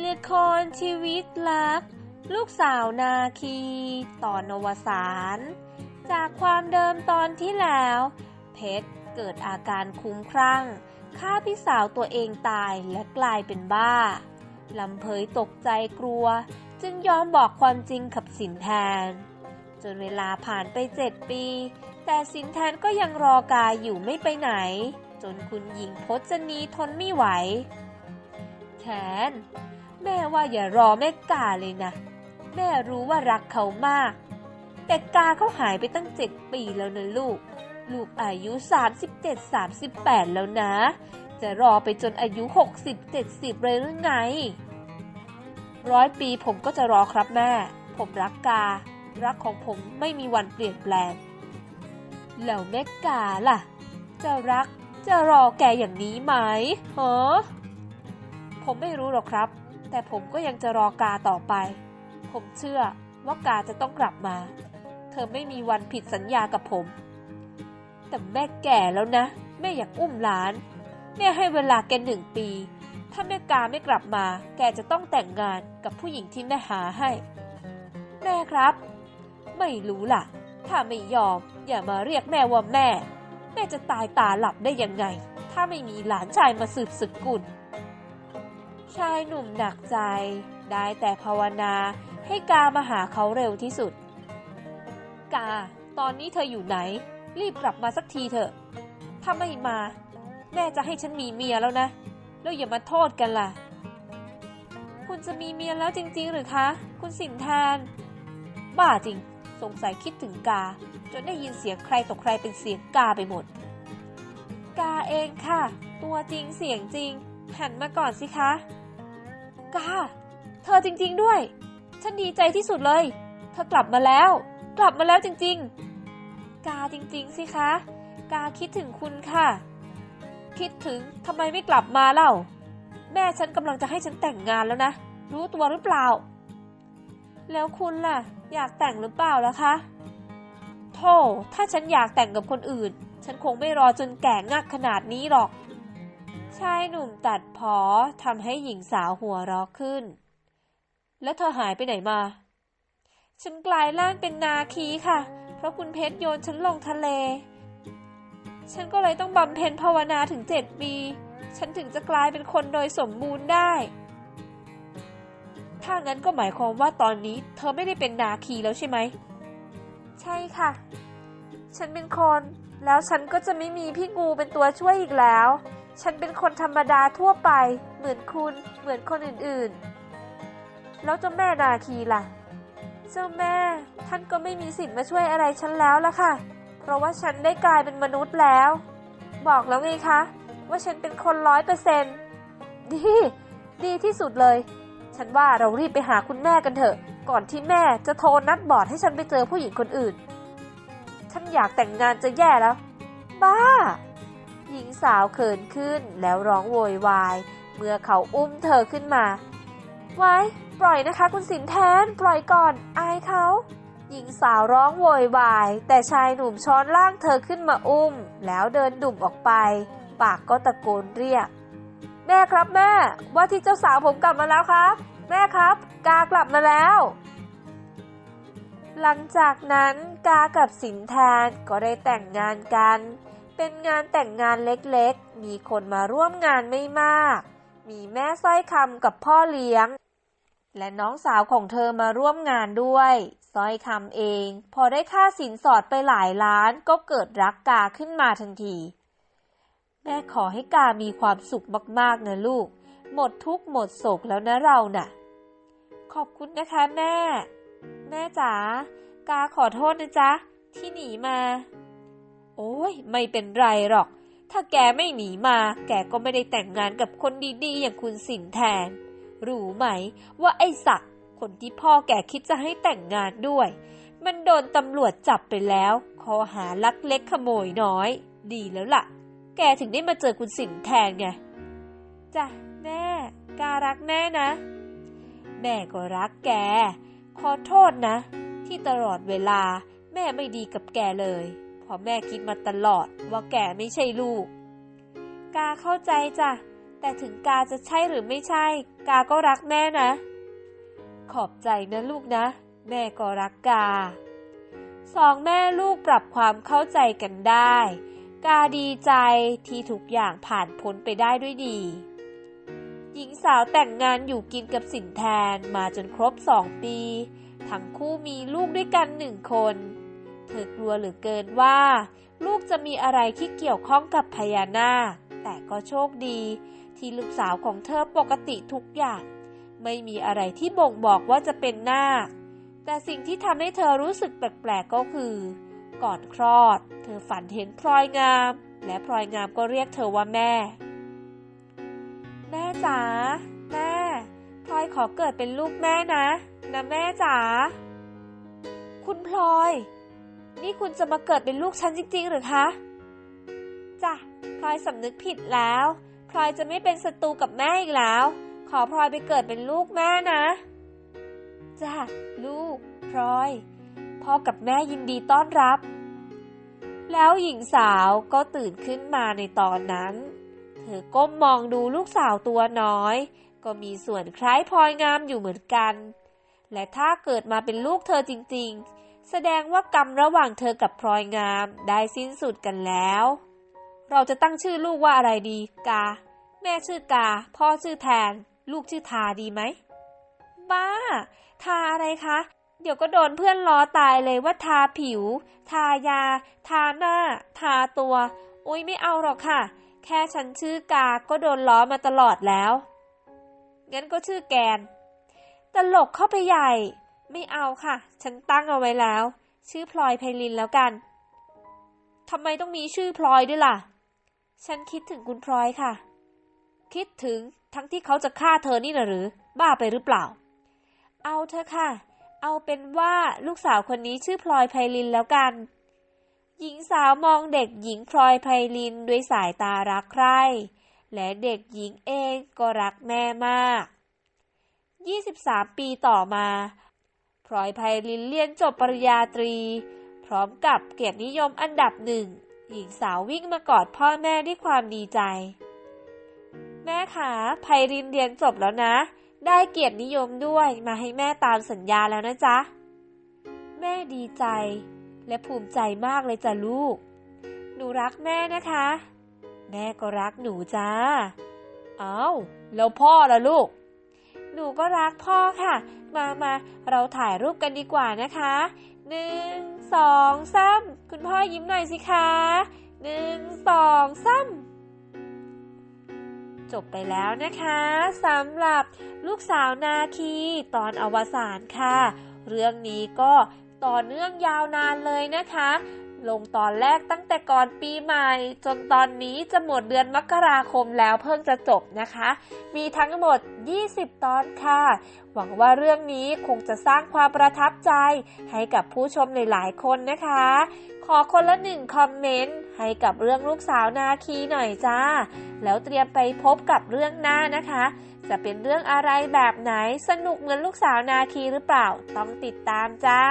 ละครชีวิตรัก ลูกสาวนาคี ตอนอวสานจากความเดิมตอนที่แล้ว เพชรเกิดอาการคุ้มคลั่งฆ่าพี่สาวตัวเองตายและกลายเป็นบ้าลำเพยตกใจกลัว จึงยอมบอกความจริงกับสินแทน จนเวลาผ่านไปเจ็ดปี แต่สินแทนก็ยังรอกายอยู่ไม่ไปไหน จนคุณหญิงพจนีทนไม่ไหว แทน แม่ว่าอย่ารอแม่กาเลยนะ แม่รู้ว่ารักเขามาก แต่กาเขาหายไปตั้งเจ็ดปีแล้วนะลูก ลูกอายุ 37 38 แล้วนะ จะรอไปจนอายุ 60 70 เลยหรือไง ร้อยปีผมก็จะรอครับแม่ ผมรักกา รักของผมไม่มีวันเปลี่ยนแปลง แล้วแม่กาล่ะ จะรักจะรอแกอย่างนี้ไหมฮะผมไม่รู้หรอกครับ แต่ผมก็ยังจะรอกาต่อไป ผมเชื่อว่ากาจะต้องกลับมา เธอไม่มีวันผิดสัญญากับผม แต่แม่แก่แล้วนะ แม่อยากอุ้มหลาน แม่ให้เวลาแกหนึ่งปี ถ้าแม่กาไม่กลับมา แกจะต้องแต่งงานกับผู้หญิงที่แม่หาให้ แม่ครับ ไม่รู้ล่ะ ถ้าไม่ยอม อย่ามาเรียกแม่ว่าแม่ แม่จะตายตาหลับได้ยังไง ถ้าไม่มีหลานชายมาสืบสกุล ชายหนุ่มหนักใจ ได้แต่ภาวนาให้กามาหาเขาเร็วที่สุด กา ตอนนี้เธออยู่ไหน รีบกลับมาสักทีเถอะ ถ้าไม่มา แม่จะให้ฉันมีเมียแล้วนะ แล้วอย่ามาโทษกันล่ะ คุณจะมีเมียแล้วจริง ๆ หรือคะ คุณสินแทนบ้าจริง สงสัยคิดถึงกา จนได้ยินเสียงใครต่อใครเป็นเสียงกาไปหมด กาเองค่ะ ตัวจริงเสียงจริง หันมาก่อนสิคะ กา เธอจริง ๆด้วย ฉันดีใจที่สุดเลย เธอกลับมาแล้ว กลับมาแล้วจริง ๆ กาจริง ๆ สิคะ กาคิดถึงคุณค่ะ คิดถึงทำไมไม่กลับมาเล่า แม่ฉันกำลังจะให้ฉันแต่งงานแล้วนะ รู้ตัวหรือเปล่า แล้วคุณล่ะ อยากแต่งหรือเปล่าล่ะคะโธ่ถ้าฉันอยากแต่งกับคนอื่น ฉันคงไม่รอจนแก่งักขนาดนี้หรอก ชายหนุ่มตัดพอทำให้หญิงสาวหัวราะขึ้น แล้วเธอหายไปไหนมา ฉันกลายร่างเป็นนาคีค่ะ เพราะคุณเพชรโยนฉันลงทะเล ฉันก็เลยต้องบำเพ็ญภาวนาถึงเจ็ดปี ฉันถึงจะกลายเป็นคนโดยสมบูรณ์ได้ ถ้างั้นก็หมายความว่าตอนนี้เธอไม่ได้เป็นนาคีแล้วใช่ไหม ใช่ค่ะ ฉันเป็นคน แล้วฉันก็จะไม่มีพี่งูเป็นตัวช่วยอีกแล้ว ฉันเป็นคนธรรมดาทั่วไป เหมือนคุณ เหมือนคนอื่นๆ แล้วเจ้าแม่นาคีล่ะ เจ้าแม่ ท่านก็ไม่มีสิทธิ์มาช่วยอะไรฉันแล้วล่ะค่ะ เพราะว่าฉันได้กลายเป็นมนุษย์แล้ว บอกแล้วไงคะ ว่าฉันเป็นคนร้อยเปอร์เซนดี ดีที่สุดเลย ฉันว่าเรารีบไปหาคุณแม่กันเถอะ ก่อนที่แม่จะโทรนัดบอร์ดให้ฉันไปเจอผู้หญิงคนอื่น ฉันอยากแต่งงานจะแย่แล้ว บ้า หญิงสาวเขินขึ้นแล้วร้องโวยวาย เมื่อเขาอุ้มเธอขึ้นมา ไว้ ปล่อยนะคะคุณสินแทน ปล่อยก่อน อายเขา หญิงสาวร้องโวยวาย แต่ชายหนุ่มช้อนล่างเธอขึ้นมาอุ้ม แล้วเดินดุ่มออกไป ปากก็ตะโกนเรียก แม่ครับแม่ ว่าที่เจ้าสาวผมกลับมาแล้วครับ แม่ครับ กากลับมาแล้วหลังจากนั้นกากับสินแทนก็ได้แต่งงานกัน เป็นงานแต่งงานเล็กๆ มีคนมาร่วมงานไม่มาก มีแม่สร้อยคำกับพ่อเลี้ยง และน้องสาวของเธอมาร่วมงานด้วยสร้อยคำเอง พอได้ค่าสินสอดไปหลายล้านก็เกิดรักกาขึ้นมาทันที แม่ขอให้กามีความสุขมากๆนะลูก หมดทุกข์หมดโศกแล้วนะเราน่ะ ขอบคุณนะคะแม่ แม่จ๋ากาขอโทษนะจ๊ะ ที่หนีมา โอ้ยไม่เป็นไรหรอก ถ้าแกไม่หนีมา แกก็ไม่ได้แต่งงานกับคนดีๆ อย่างคุณสินแทน รู้ไหมว่าไอ้ศักดิ์คนที่พ่อแกคิดจะให้แต่งงานด้วย มันโดนตำรวจจับไปแล้วข้อหาลักเล็กขโมยน้อย ดีแล้วล่ะ แกถึงได้มาเจอคุณสินแทนไงจ้ะแม่การักแม่นะ แม่ก็รักแก ขอโทษนะ ที่ตลอดเวลาแม่ไม่ดีกับแกเลย เพราะแม่คิดมาตลอดว่าแกไม่ใช่ลูก กาเข้าใจจ้ะ แต่ถึงกาจะใช่หรือไม่ใช่ กาก็รักแม่นะ ขอบใจนะลูกนะ แม่ก็รักกา สองแม่ลูกปรับความเข้าใจกันได้ กาดีใจที่ทุกอย่างผ่านพ้นไปได้ด้วยดี หญิงสาวแต่งงานอยู่กินกับสินแทนมาจนครบสองปี ทั้งคู่มีลูกด้วยกันหนึ่งคน เธอกลัวเหลือเกินว่า ลูกจะมีอะไรที่เกี่ยวข้องกับพญานาค แต่ก็โชคดี ที่ลูกสาวของเธอปกติทุกอย่าง ไม่มีอะไรที่บ่งบอกว่าจะเป็นนาค แต่สิ่งที่ทำให้เธอรู้สึกแปลกๆก็คือ ก่อนคลอด เธอฝันเห็นพลอยงาม และพลอยงามก็เรียกเธอว่าแม่ แม่จ๋าแม่พลอยขอเกิดเป็นลูกแม่นะ นะแม่จ๋าคุณพลอย นี่คุณจะมาเกิดเป็นลูกฉันจริงๆหรือคะจ้ะพลอยสำนึกผิดแล้วพลอยจะไม่เป็นศัตรูกับแม่อีกแล้ว ขอพลอยไปเกิดเป็นลูกแม่นะจ้ะลูกพลอย พ่อกับแม่ยินดีต้อนรับ แล้วหญิงสาวก็ตื่นขึ้นมาในตอนนั้น เธอก้มมองดูลูกสาวตัวน้อย ก็มีส่วนคล้ายพลอยงามอยู่เหมือนกัน และถ้าเกิดมาเป็นลูกเธอจริง ๆ แสดงว่ากรรมระหว่างเธอกับพลอยงามได้สิ้นสุดกันแล้ว เราจะตั้งชื่อลูกว่าอะไรดี กา แม่ชื่อกา พ่อชื่อแทน ลูกชื่อทาดีไหม บ้า ทาอะไรคะ เดี๋ยวก็โดนเพื่อนล้อตายเลยว่าทาผิว ทายา ทาหน้า ทาตัวอุ้ยไม่เอาหรอกค่ะ แค่ฉันชื่อกา ก็โดนล้อมาตลอดแล้ว งั้นก็ชื่อแกน ตลกเข้าไปใหญ่ ไม่เอาค่ะ ฉันตั้งเอาไว้แล้ว ชื่อพลอยไพลินแล้วกันทำไมต้องมีชื่อพลอยด้วยล่ะ ฉันคิดถึงคุณพลอยค่ะ คิดถึงทั้งที่เขาจะฆ่าเธอนี่นะหรือ บ้าไปหรือเปล่า เอาเถอะค่ะ เอาเป็นว่าลูกสาวคนนี้ชื่อพลอยไพลินแล้วกัน หญิงสาวมองเด็กหญิงพลอยไพลินด้วยสายตารักใคร่และเด็กหญิงเองก็รักแม่มาก 23 ปีต่อมา พลอยไพลินเรียนจบปริญญาตรี พร้อมกับเกียรตินิยมอันดับหนึ่ง หญิงสาววิ่งมากอดพ่อแม่ด้วยความดีใจ แม่คะไพรินเรียนจบแล้วนะ ได้เกียรตินิยมด้วยมาให้แม่ตามสัญญาแล้วนะจ๊ะ แม่ดีใจ และภูมิใจมากเลยจ้ะลูก หนูรักแม่นะคะ แม่ก็รักหนูจ้า เอา้าแล้วพ่อล่ะลูก หนูก็รักพ่อค่ะ มามาเราถ่ายรูปกันดีกว่านะคะหนึ่งสองสามคุณพ่อยิ้มหน่อยสิคะหนึ่งสองสามจบไปแล้วนะคะสำหรับลูกสาวนาคีตอนอวสานค่ะ เรื่องนี้ก็ต่อเนื่องยาวนานเลยนะคะ ลงตอนแรกตั้งแต่ก่อนปีใหม่ จนตอนนี้จะหมดเดือนมกราคมแล้วเพิ่งจะจบนะคะ มีทั้งหมด 20 ตอนค่ะ หวังว่าเรื่องนี้คงจะสร้างความประทับใจ ให้กับผู้ชมหลายๆคนนะคะ ขอคนละหนึ่งคอมเมนต์ให้กับเรื่องลูกสาวนาคีหน่อยจ้า แล้วเตรียมไปพบกับเรื่องหน้านะคะ จะเป็นเรื่องอะไรแบบไหนสนุกเหมือนลูกสาวนาคีหรือเปล่า ต้องติดตามจ้า